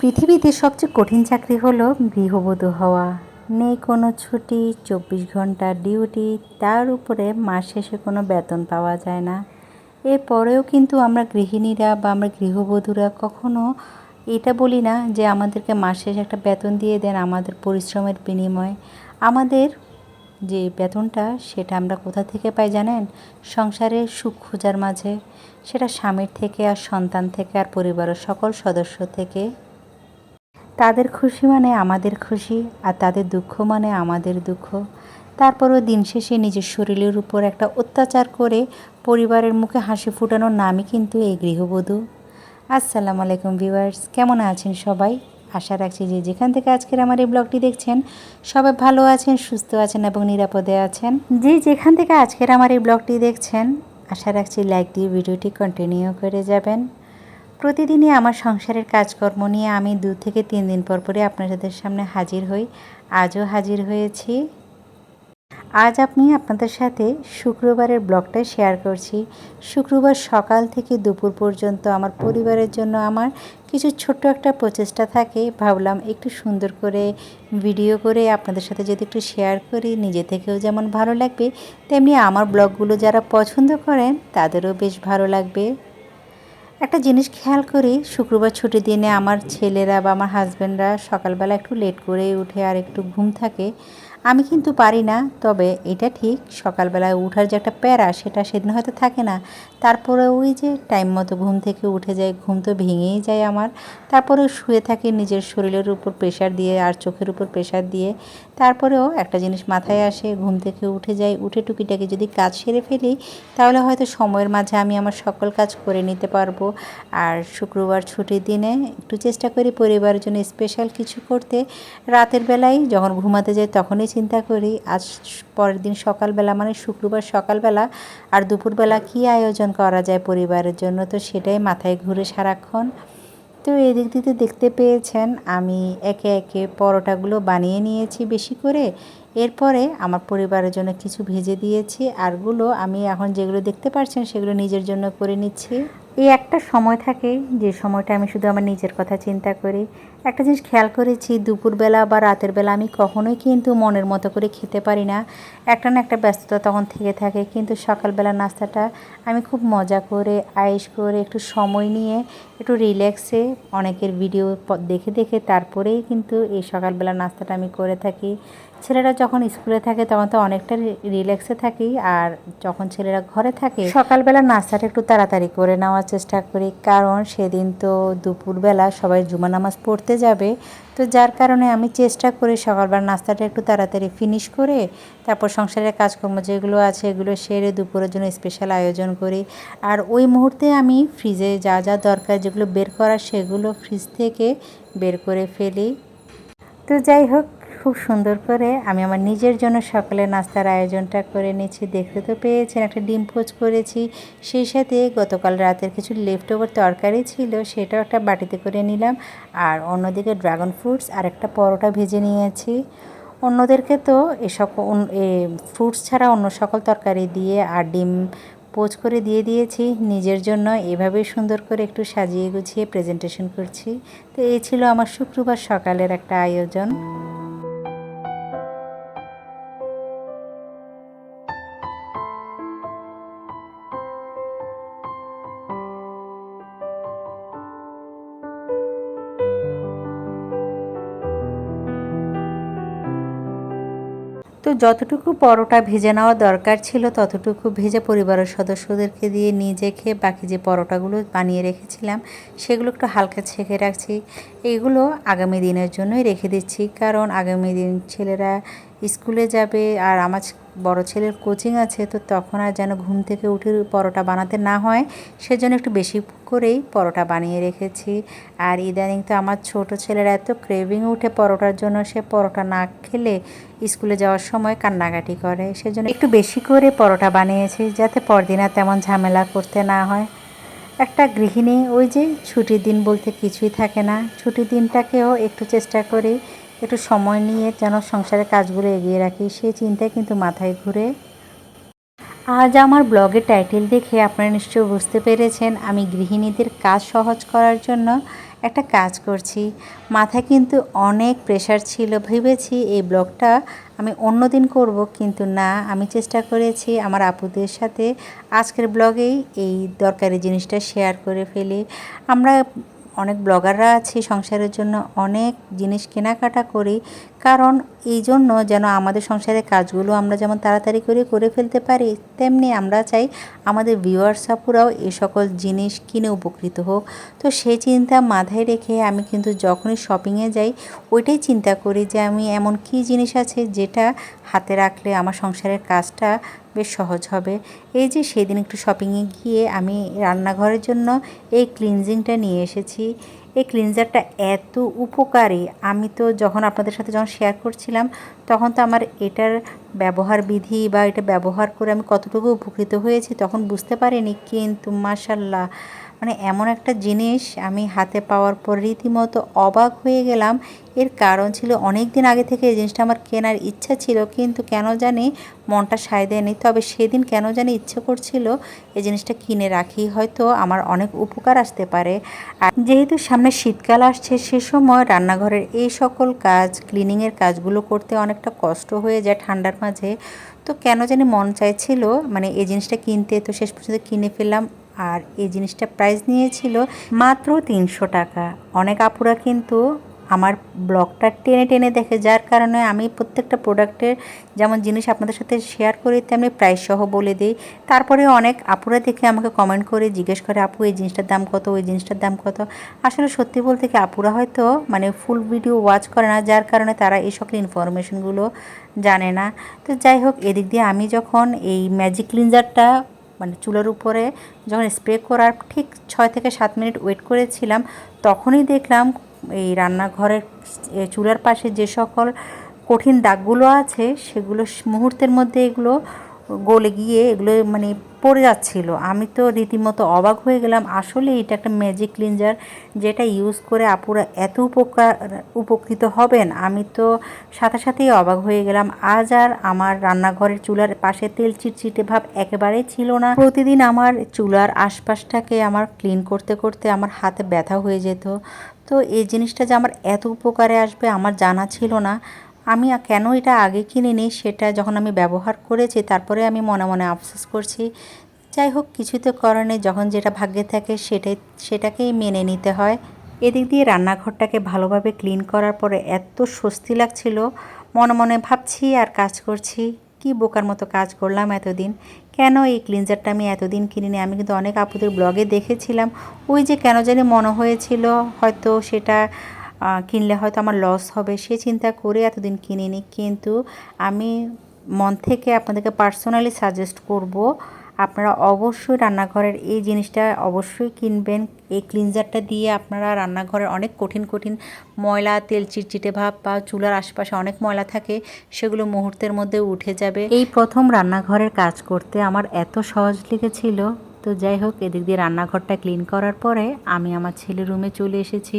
পৃথিবীতে সবচেয়ে কঠিন চাকরি হলো গৃহবধূ হওয়া। নেই কোনো ছুটি, চব্বিশ ঘণ্টা ডিউটি, তার উপরে মাস শেষে কোনো বেতন পাওয়া যায় না। এরপরেও কিন্তু আমরা গৃহিণীরা বা আমরা গৃহবধূরা কখনো এটা বলি না যে আমাদেরকে মাস শেষে একটা বেতন দিয়ে দেন আমাদের পরিশ্রমের বিনিময়ে। আমাদের যে বেতনটা সেটা আমরা কোথা থেকে পাই জানেন? সংসারে সুখ খোঁজার মাঝে। সেটা স্বামীর থেকে আর সন্তান থেকে আর পরিবারের সকল সদস্য থেকে তাদের খুশি মানে আমাদের খুশি আর তাদের দুঃখ মানে আমাদের দুঃখ। তারপরও দিন শেষে নিজের শরীরের উপর একটা অত্যাচার করে পরিবারের মুখে হাসি ফুটানোর নামই কিন্তু এই গৃহবধূ। আসসালামু আলাইকুম ভিউয়ার্স, কেমন আছেন সবাই? আশা রাখছি যে যেখান থেকে আজকের আমার এই ব্লগটি দেখছেন, সবাই ভালো আছেন, সুস্থ আছেন এবং নিরাপদে আছেন। যে যেখান থেকে আজকের আমার এই ব্লগটি দেখছেন, আশা রাখছি লাইক দিয়ে ভিডিওটি কন্টিনিউ করে যাবেন। প্রতিদিনই আমার সংসারের কাজকর্ম নিয়ে আমি দু থেকে তিন দিন পর পরে আপনাদের সামনে হাজির হই। আজও হাজির হয়েছি। আজ আপনি আপনাদের সাথে শুক্রবারের ব্লগটা শেয়ার করছি। শুক্রবার সকাল থেকে দুপুর পর্যন্ত আমার পরিবারের জন্য আমার কিছু ছোট্ট একটা প্রচেষ্টা থাকে। ভাবলাম একটু সুন্দর করে ভিডিও করে আপনাদের সাথে যদি একটু শেয়ার করি, নিজে থেকেও যেমন ভালো লাগবে, তেমনি আমার ব্লগগুলো যারা পছন্দ করেন, তাদেরও বেশ ভালো লাগবে। একটা জিনিস খেয়াল করি, শুক্রবার ছুটির দিনে আমার ছেলেরা বা আমার হাজব্যান্ডরা সকালবেলা একটু লেট করে উঠে আর একটু ঘুম থাকে, আমি কিন্তু পারি না। তবে এটা ঠিক, সকালবেলায় উঠার যে একটা প্যারা, সেটা সেদিন হয়তো থাকে না। তারপরে ওই যে টাইম মতো ঘুম থেকে উঠে যায়, ঘুম তো ভেঙেই যায় আমার। তারপরে শুয়ে থাকি নিজের শরীরের উপর প্রেশার দিয়ে আর চোখের উপর প্রেশার দিয়ে। তারপরেও একটা জিনিস মাথায় আসে, ঘুম থেকে উঠে যাই, উঠে টুকিটাকে যদি কাজ সেরে ফেলি, তাহলে হয়তো সময়ের মাঝে আমি আমার সকল কাজ করে নিতে পারব। আর শুক্রবার ছুটির দিনে একটু চেষ্টা করি পরিবারের জন্য স্পেশাল কিছু করতে। রাতের বেলায় যখন ঘুমাতে যাই তখনই চিন্তা করি, আজ পরের দিন সকালবেলা মানে শুক্রবার সকালবেলা আর দুপুরবেলা কী আয়োজন করা যায় পরিবারের জন্য, তো সেটাই মাথায় ঘুরে সারাক্ষণ। তো এদিক দিতে দেখতে পেয়েছেন, আমি একে একে পরোটাগুলো বানিয়ে নিয়েছি বেশি করে। এরপরে আমার পরিবারের জন্য কিছু ভেজে দিয়েছি, আরগুলো আমি এখন যেগুলো দেখতে পাচ্ছেন সেগুলো নিজের জন্য করে নিচ্ছি। এই একটা সময় থাকে যে সময়টা আমি শুধু আমার নিজের কথা চিন্তা করি। একটা জিনিস খেয়াল করেছি, দুপুরবেলা বা রাতের বেলা আমি কখনোই কিন্তু মনের মতো করে খেতে পারি না। একটা না একটা ব্যস্ততা তখন থেকে থাকে, কিন্তু সকালবেলা নাস্তাটা আমি খুব মজা করে, আয়েস করে একটু সময় নিয়ে, একটু রিল্যাক্সে অনেকের ভিডিও দেখে দেখে তারপরেই কিন্তু এই সকালবেলা নাস্তাটা আমি করে থাকি। ছেলেরা যখন স্কুলে থাকে তখন তো অনেকটা রিল্যাক্সে থাকি, আর যখন ছেলেরা ঘরে থাকে সকালবেলা নাস্তাটা একটু তাড়াতাড়ি করে নেওয়ার চেষ্টা করি। কারণ সেদিন তো দুপুরবেলা সবাই জুমা নামাজ পড়তে যাবে, তো যার কারণে আমি চেষ্টা করি সকালবেলা নাস্তাটা একটু তাড়াতাড়ি ফিনিশ করে, তারপর সংসারের কাজকর্ম যেগুলো আছে এগুলো সেরে দুপুরের জন্য স্পেশাল আয়োজন করি। আর ওই মুহূর্তে আমি ফ্রিজে যা যা দরকার যেগুলো বের করা সেগুলো ফ্রিজ থেকে বের করে ফেলি। তো যাই হোক খুব সুন্দর করে আমি আমার নিজের জন্য সকালে নাস্তার আয়োজনটা করে নিয়েছি দেখতে তো পেয়েছেন, একটা ডিম পোচ করেছি। সেই সাথে গতকাল রাতের কিছু লেফট ওভার তরকারি ছিল, সেটাও একটা বাটিতে করে নিলাম। আর অন্যদিকে ড্রাগন ফ্রুটস আর একটা পরোটা ভেজে নিয়েছি। অন্যদেরকে তো এসব ফ্রুটস ছাড়া অন্য সকল তরকারি দিয়ে আর ডিম পোচ করে দিয়ে দিয়েছি। নিজের জন্য এভাবেই সুন্দর করে একটু সাজিয়ে গুছিয়ে প্রেজেন্টেশন করছি। তো এই ছিল আমার শুক্রবার সকালের একটা আয়োজন। তো যতটুকু পরোটা ভেজে নেওয়া দরকার ছিল, ততটুকু ভেজে পরিবারের সদস্যদেরকে দিয়ে নিজে খেয়ে বাকি যে পরোটাগুলো বানিয়ে রেখেছিলাম, সেগুলো একটু হালকা ছেঁকে রাখছি। এগুলো আগামী দিনের জন্যই রেখে দিচ্ছি, কারণ আগামী দিন ছেলেরা স্কুলে যাবে আর আমার বড় ছেলের কোচিং আছে, তো তখন আর যেন ঘুম থেকে উঠে পরোটা বানাতে না হয়, সেজন্য একটু বেশি করেই পরোটা বানিয়ে রেখেছি। আর ইদানিং তো আমার ছোট ছেলের এত ক্রেভিং উঠে পরোটার জন্য, সে পরোটা না খেলে স্কুলে যাওয়ার সময় কান্নাকাটি করে। সেজন্য একটু বেশি করে পরোটা বানিয়েছি, যাতে পরদিন আর তেমন ঝামেলা করতে না হয়। একটা গৃহিণী, ওই যে ছুটির দিন বলতে কিছুই থাকে না, ছুটির দিনটাকেও একটু চেষ্টা করি একটু সময় নিয়ে যেন সংসারের কাজগুলো এগিয়ে রাখি, সেই চিন্তায় কিন্তু মাথায় ঘুরে। আজ আমার ব্লগের টাইটেল দেখে আপনারা নিশ্চয়ই বুঝতে পেরেছেন, আমি গৃহিণীদের কাজ সহজ করার জন্য একটা কাজ করছি। মাথায় কিন্তু অনেক প্রেশার ছিল, ভেবেছি এই ব্লগটা আমি অন্য দিন করব, কিন্তু না, আমি চেষ্টা করেছি আমার আপুদের সাথে আজকের ব্লগেই এই দরকারি জিনিসটা শেয়ার করে ফেলি। আমরা অনেক ব্লগাররা আছি, সংসারের জন্য অনেক জিনিস কেনাকাটা করি। কারণ এই জন্য যেন আমাদের সংসারের কাজগুলো আমরা যেমন তাড়াতাড়ি করে করে ফেলতে পারি, তেমনি আমরা চাই আমাদের ভিউয়ার্স আপুরাও এই সকল জিনিস কিনে উপকৃত হোক। তো সেই চিন্তা মাথায় রেখে আমি কিন্তু যখনই শপিংয়ে যাই, ওইটাই চিন্তা করি যে আমি এমন কি জিনিস আছে যেটা হাতে রাখলে আমার সংসারের কাজটা বেশ সহজ হবে। এই যে সেদিন একটু শপিংয়ে গিয়ে আমি রান্নাঘরের জন্য এই ক্লিনজিংটা নিয়ে এসেছি। এই ক্লিনজারটা এত উপকারী। আমি তো যখন আপনাদের সাথে যখন শেয়ার করছিলাম, তখন তো আমার এটার ব্যবহার বিধি বা এটা ব্যবহার করে আমি কতটুকু উপকৃত হয়েছি তখন বুঝতে পারিনি, কিন্তু মাসাল্লাহ মানে এমন একটা জিনিস আমি হাতে পাওয়ার পর রীতিমতো অবাক হয়ে গেলাম। এর কারণ ছিল অনেক দিন আগে থেকে এই জিনিসটা আমার কেনার ইচ্ছা ছিল, কিন্তু কেন জানি মনটা সায় দেয়নি। তবে সেদিন কেন জানি ইচ্ছে করছিল এই জিনিসটা কিনে রাখি, হয়তো আমার অনেক উপকার আসতে পারে। আর যেহেতু সামনে শীতকাল আসছে, সে সময় রান্নাঘরের এই সকল কাজ ক্লিনিংয়ের কাজগুলো করতে অনেকটা কষ্ট হয়ে যায় ঠান্ডার মাঝে। তো কেন জানি মন চাইছিল মানে এই জিনিসটা কিনতে, তো শেষ পর্যন্ত কিনে ফেললাম। আর এই জিনিসটা প্রাইস নিয়েছিল মাত্র তিনশো টাকা। অনেক আপুরা কিন্তু আমার ব্লগটা টেনে টেনে দেখে, যার কারণে আমি প্রত্যেকটা প্রোডাক্টের যেমন জিনিস আপনাদের সাথে শেয়ার করি, তেমনি প্রাইস সহ বলে দিই। তারপরে অনেক আপুরা দেখে আমাকে কমেন্ট করে, জিজ্ঞেস করে, আপু, এই জিনিসটার দাম কত? ওই জিনিসটার দাম কত? আসলে সত্যি বলতে কি, আপুরা হয়তো মানে ফুল ভিডিও ওয়াচ করে না, যার কারণে তারা এই সকল ইনফরমেশনগুলো জানে না। তো যাই হোক, এদিক দিয়ে আমি যখন এই ম্যাজিক ক্লিনজারটা মানে চুলার উপরে যখন স্প্রে করার ঠিক ছয় থেকে সাত মিনিট ওয়েট করেছিলাম, তখনই দেখলাম এই রান্নাঘরের চুলার পাশে যে সকল কঠিন দাগগুলো আছে, সেগুলো মুহূর্তের মধ্যে এগুলো গলে গিয়ে এগুলো মানে পড়ে যাচ্ছিল। আমি তো রীতিমতো অবাক হয়ে গেলাম, আসলে এটা একটা ম্যাজিক ক্লিনজার যেটা ইউজ করে আপুরা এত উপকার, উপকৃত হবেন। আমি তো সাথে সাথেই অবাক হয়ে গেলাম। আজ আর আমার রান্নাঘরের চুলার পাশে তেল চিটচিটে ভাব একেবারেই ছিল না। প্রতিদিন আমার চুলার আশপাশটাকে আমার ক্লিন করতে করতে আমার হাতে ব্যথা হয়ে যেত। তো এই জিনিসটা যে আমার এত উপকারে আসবে আমার জানা ছিল না। আমি কেন এটা আগে কিনিনি সেটা যখন আমি ব্যবহার করেছি, তারপরে আমি মনে মনে আফসোস করছি। যাই হোক কিছুই তো করণে যখন যেটা ভাগ্যে থাকে সেটাই, সেটাকেই মেনে নিতে হয়। এদিক দিয়ে রান্নাঘরটাকে ভালোভাবে ক্লিন করার পরে এত স্বস্তি লাগছিল। মনে মনে ভাবছি, আর কাজ করছি। কি বোকার মতো কাজ করলাম এতদিন? কেন এই ক্লিনজারটা আমি এতদিন কিনিনি? আমি কিন্তু অনেক আপুদের ব্লগে দেখেছিলাম। ওই যে কেন জানি মনে হয়েছিল, হয়তো সেটা কিনলে হয়তো আমার লস হবে। সে চিন্তা করে এতদিন কিনিনি। কিন্তু আমি মন থেকে আপনাদেরকে পার্সোনালি সাজেস্ট করব, আপনারা অবশ্যই রান্নাঘরের এই জিনিসটা অবশ্যই কিনবেন। এই ক্লিনজারটা দিয়ে আপনারা রান্নাঘরের অনেক কঠিন কঠিন ময়লা, তেল, চিটচিটে ভাব বা চুলার আশপাশে অনেক ময়লা থাকে, সেগুলো মুহূর্তের মধ্যে উঠে যাবে। এই প্রথম রান্নাঘরের কাজ করতে আমার এত সহজ লেগেছিল। তো যাই হোক, এদিক দিয়ে রান্নাঘরটা ক্লিন করার পরে আমি আমার ছেলের রুমে চলে এসেছি।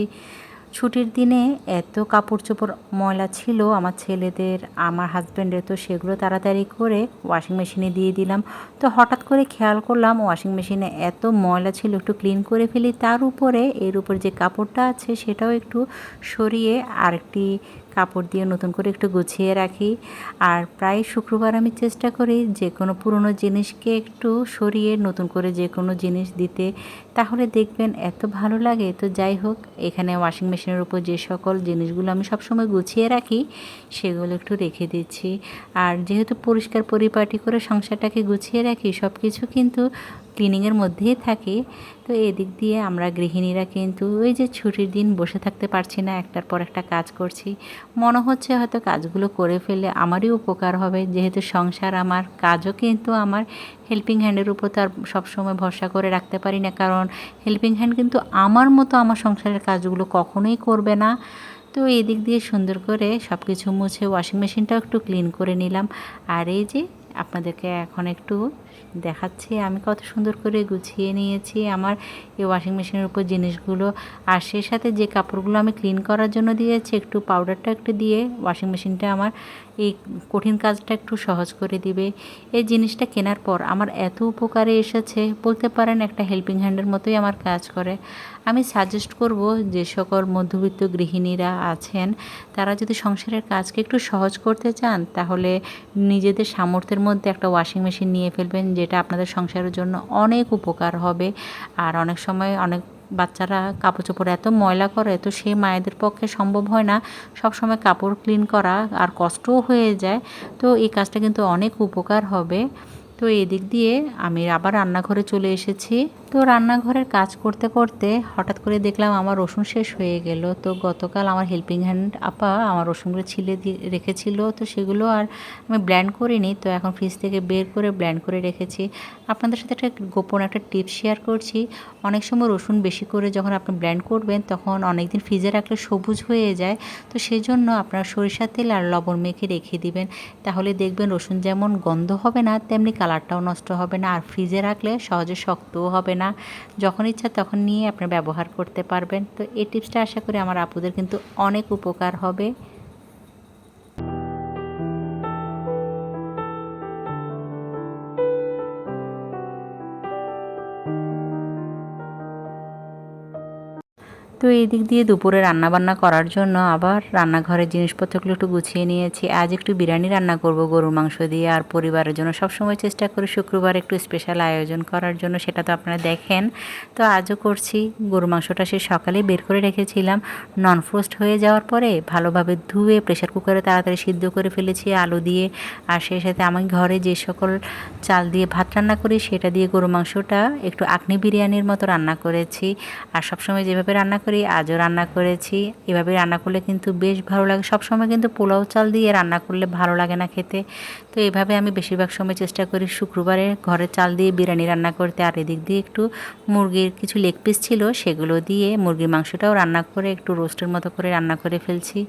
ছুটির দিনে এত কাপড় চোপড় ময়লা ছিল আমার ছেলেদের, আমার হাজব্যান্ডের তো সেগুলো তাড়াতাড়ি করে ওয়াশিং মেশিনে দিয়ে দিলাম। তো হঠাৎ করে খেয়াল করলাম ওয়াশিং মেশিনে এত ময়লা ছিল, একটু ক্লিন করে ফেলি। তার উপরে, এর উপর যে কাপড়টা আছে, সেটাও একটু সরিয়ে আরেকটি কাপড় দিয়ে নতুন করে একটু গুছিয়ে রাখি। আর প্রায় শুক্রবার আমি চেষ্টা করি যে কোনো পুরনো জিনিসকে একটু সরিয়ে নতুন করে যে কোনো জিনিস দিতে। তাহলে দেখবেন এত ভালো লাগে। তো যাই হোক, এখানে ওয়াশিং মেশিনের উপর যে সকল জিনিসগুলো আমি সবসময় গুছিয়ে রাখি, সেগুলো একটু রেখে দিচ্ছি। আর যেহেতু পরিষ্কার পরিপাটি করে সংসারটাকে গুছিয়ে রাখি সব কিছু কিন্তু ক্লিনিংয়ের মধ্যেই থাকে। তো এদিক দিয়ে আমরা গৃহিণীরা কিন্তু ওই যে ছুটির দিন বসে থাকতে পারছি না, একটার পর একটা কাজ করছি। মনে হচ্ছে হয়তো কাজগুলো করে ফেলে আমারই উপকার হবে। যেহেতু সংসার আমার, কাজও কিন্তু আমার। হেল্পিং হ্যান্ডের উপর তো আর সবসময় ভরসা করে রাখতে পারি না। কারণ হেল্পিং হ্যান্ড কিন্তু আমার মতো আমার সংসারের কাজগুলো কখনোই করবে না। তো এদিক দিয়ে সুন্দর করে সব কিছু মুছে ওয়াশিং মেশিনটাও একটু ক্লিন করে নিলাম। আর এই যে আপনাদেরকে এখন একটু দেখাচ্ছি। আমি কত সুন্দর করে গুছিয়ে নিয়েছি। আমার এই ওয়াশিং মেশিনের উপর জিনিসগুলো আর সেই সাথে যে কাপড়গুলো আমি ক্লিন করার জন্য দিয়েছি, একটু পাউডারটা একটু দিয়ে ওয়াশিং মেশিনটা আমার এই কঠিন কাজটা একটু সহজ করে দিবে। এই জিনিসটা কেনার পর আমার এত উপকারে এসেছে, বলতে পারেন একটা হেল্পিং হ্যান্ডের মতোই আমার কাজ করে। আমি সাজেস্ট করব যে সকল মধ্যবিত্ত গৃহিণীরা আছেন, তারা যদি সংসারের কাজকে একটু সহজ করতে চান, তাহলে নিজেদের সামর্থ্যের মধ্যে একটা ওয়াশিং মেশিন নিয়ে ফেলবেন, যেটা আপনাদের সংসারের জন্য অনেক উপকার হবে। আর অনেক সময় অনেক বাচ্চারা কাপড় চোপড় এত ময়লা করে, তো সেই মায়েদের পক্ষে সম্ভব হয় না সবসময় কাপড় ক্লিন করা আর কষ্টও হয়ে যায়। তো এই কাজটা কিন্তু অনেক উপকার হবে। তো এদিক দিয়ে আমি আবার রান্নাঘরে চলে এসেছি। তো রান্নাঘরের কাজ করতে করতে হঠাৎ করে দেখলাম আমার রসুন শেষ হয়ে গেল। তো গতকাল আমার হেল্পিং হ্যান্ড আপা আমার রসুনগুলো ছিলে দিয়ে রেখেছিল। তো সেগুলো আর আমি ব্ল্যান্ড করিনি। তো এখন ফ্রিজ থেকে বের করে ব্ল্যান্ড করে রেখেছি। আপনাদের সাথে একটা গোপন একটা টিপ শেয়ার করছি। অনেক সময় রসুন বেশি করে যখন আপনি ব্ল্যান্ড করবেন, তখন অনেক দিন ফ্রিজে রাখলে সবুজ হয়ে যায়। তো সেই জন্য আপনার সরিষার তেল আর লবণ মেখে রেখে দিবেন। তাহলে দেখবেন রসুন যেমন গন্ধ হবে না, তেমনি কালারটাও নষ্ট হবে না। আর ফ্রিজে রাখলে সহজে শক্তও হবে না। যখন ইচ্ছা তখন নিয়ে আপনি ব্যবহার করতে পারবেন। তো এই টিপসটা আশা করি আমার আপুদের কিন্তু অনেক উপকার হবে। তো এই দিক দিয়ে দুপুরে রান্নাবান্না করার জন্য আবার রান্নাঘরের জিনিসপত্রগুলো একটু গুছিয়ে নিয়েছি। আজ একটু বিরিয়ানি রান্না করব, গরুর মাংস দিয়ে। আর পরিবারের জন্য সবসময় চেষ্টা করি শুক্রবার একটু স্পেশাল আয়োজন করার জন্য, সেটা তো আপনারা দেখেন। তো আজও করছি। গরু মাংসটা সে সকালেই বের করে রেখেছিলাম। নন ফ্রোস্ট হয়ে যাওয়ার পরে ভালোভাবে ধুয়ে প্রেশার কুকারে তাড়াতাড়ি সিদ্ধ করে ফেলেছি আলু দিয়ে। আর সেই সাথে আমি ঘরে যে সকল চাল দিয়ে ভাত রান্না করি, সেটা দিয়ে গরু মাংসটা একটু আকনি বিরিয়ানির মতো রান্না করেছি। আর সবসময় যেভাবে রান্না করি আজও রান্না করেছি। এভাবে রান্না করলে কিন্তু বেশ ভালো লাগে। সবসময় কিন্তু পোলাও চাল দিয়ে রান্না করলে ভালো লাগে না খেতে। তো এভাবে আমি বেশিরভাগ সময় চেষ্টা করি শুক্রবারে ঘরের চাল দিয়ে বিরিয়ানি রান্না করতে। আর এদিক দিয়ে একটু মুরগির কিছু লেগ পিস ছিল সেগুলো দিয়ে মুরগির মাংসটাও রান্না করে একটু রোস্টের মতো করে রান্না করে ফেলছি।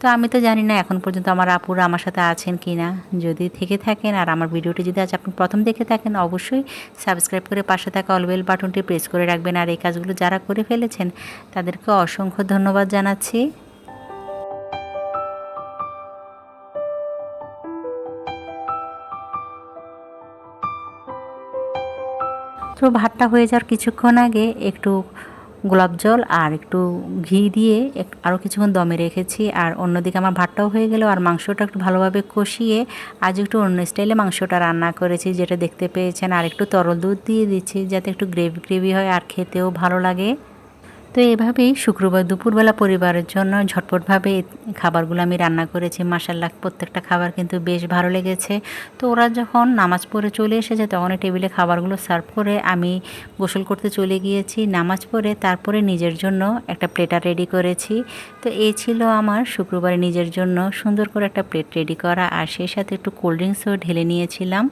তো আমি তো জানি না এখন পর্যন্ত আমার আপুরা আমার সাথে আছেন কি না যদি থেকে থাকেন আর আমার ভিডিওটি যদি আজ আপনি প্রথম দেখে থাকেন, অবশ্যই সাবস্ক্রাইব করে পাশে থাকা অলবেল বাটনটি প্রেস করে রাখবেন। আর এই কাজগুলো যারা করে ফেলেছেন, তাদেরকে অসংখ্য ধন্যবাদ জানাচ্ছি। তো ভাতটা হয়ে যাওয়ার কিছুক্ষণ আগে একটু গোলাপ জল আর একটু ঘি দিয়ে আরও কিছুক্ষণ দমে রেখেছি। আর অন্যদিকে আমার ভাতটাও হয়ে গেল আর মাংসটা একটু ভালোভাবে কষিয়ে আজ একটু অন্য স্টাইলে মাংসটা রান্না করেছি, যেটা দেখতে পেয়েছেন। আর একটু তরল দুধ দিয়ে দিচ্ছি যাতে একটু গ্রেভি গ্রেভি হয় আর খেতেও ভালো লাগে। তো এভাবেই শুক্রবার দুপুরবেলা পরিবারের জন্য ঝটপটভাবে খাবারগুলো আমি রান্না করেছি। মাসাল্লাহ প্রত্যেকটা খাবার কিন্তু বেশ ভালো লেগেছে। তো ওরা যখন নামাজ পড়ে চলে এসেছে, তখন টেবিলে খাবারগুলো সার্ভ করে আমি গোসল করতে চলে গিয়েছি। নামাজ পড়ে তারপরে নিজের জন্য একটা প্লেটার রেডি করেছি। তো এই ছিল আমার শুক্রবারে নিজের জন্য সুন্দর করে একটা প্লেট রেডি করা। আর সেই সাথে একটু কোল্ড ড্রিঙ্কসও ঢেলে নিয়েছিলাম।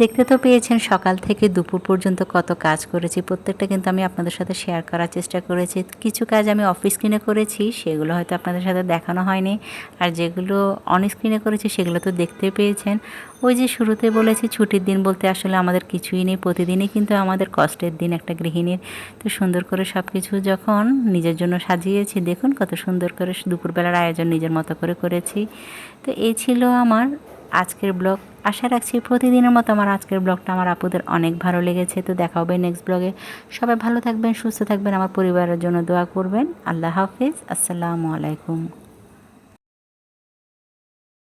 দেখতে তো পেয়েছেন, সকাল থেকে দুপুর পর্যন্ত কত কাজ করেছি। প্রত্যেকটা কিন্তু আমি আপনাদের সাথে শেয়ার করার চেষ্টা করেছি। কিছু কাজ আমি অফ স্ক্রিনে করেছি, সেগুলো হয়তো আপনাদের সাথে দেখানো হয়নি। আর যেগুলো অন স্ক্রিনে করেছি, সেগুলো তো দেখতে পেয়েছেন। ওই যে শুরুতে বলেছি, ছুটির দিন বলতে আসলে আমাদের কিছুই নেই, প্রতিদিনই কিন্তু আমাদের কষ্টের দিন একটা গৃহিণীর। তো সুন্দর করে সব কিছু যখন নিজের জন্য সাজিয়েছি, দেখুন কত সুন্দর করে দুপুরবেলার আয়োজন নিজের মতো করে করেছি। তো এই ছিল আমার আজকের ব্লগ। আশা রাখছি প্রতিদিনের মতো আমার আজকের ব্লগটা আমার আপুদের অনেক ভালো লেগেছে। তো দেখা হবে নেক্সট ব্লগে সবাই ভালো থাকবেন, সুস্থ থাকবেন। আমার পরিবারের জন্য দোয়া করবেন। আল্লাহ হাফিজ। আসসালামু আলাইকুম।